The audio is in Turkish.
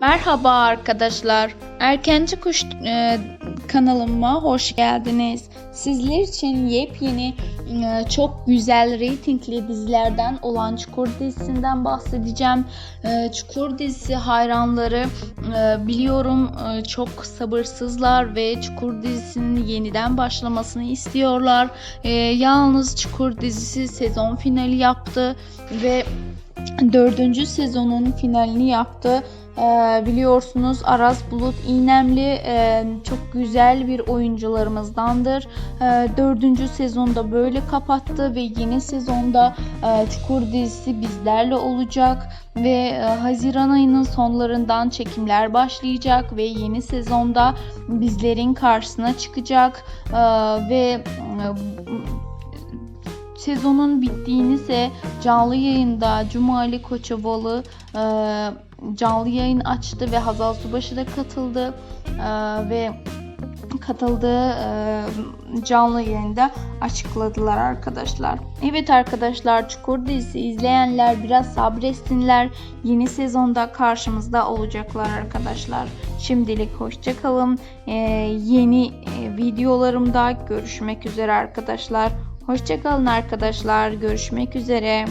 Merhaba arkadaşlar. Erkenci Kuş e, kanalıma hoş geldiniz. Sizler için yepyeni e, çok güzel reytingli dizilerden olan Çukur dizisinden bahsedeceğim. E, Çukur dizisi hayranları e, biliyorum e, çok sabırsızlar ve Çukur dizisinin yeniden başlamasını istiyorlar. E, yalnız Çukur dizisi sezon finali yaptı ve dördüncü sezonun finalini yaptı. Ee, biliyorsunuz Aras Bulut İynemli e, çok güzel bir oyuncularımızdandır. Ee, dördüncü sezonda böyle kapattı ve yeni sezonda e, Çukur dizisi bizlerle olacak ve e, Haziran ayının sonlarından çekimler başlayacak ve yeni sezonda bizlerin karşısına çıkacak Ee, ve e, sezonun bittiğini ise canlı yayında Cumali Koçovalı e, canlı yayın açtı ve Hazal Subaşı da katıldı E, ve katıldığı e, canlı yayında açıkladılar arkadaşlar. Evet arkadaşlar Çukur dizisi izleyenler biraz sabretsinler. Yeni sezonda karşımızda olacaklar arkadaşlar. Şimdilik hoşçakalın. E, yeni e, videolarımda görüşmek üzere arkadaşlar. Hoşçakalın arkadaşlar. Görüşmek üzere.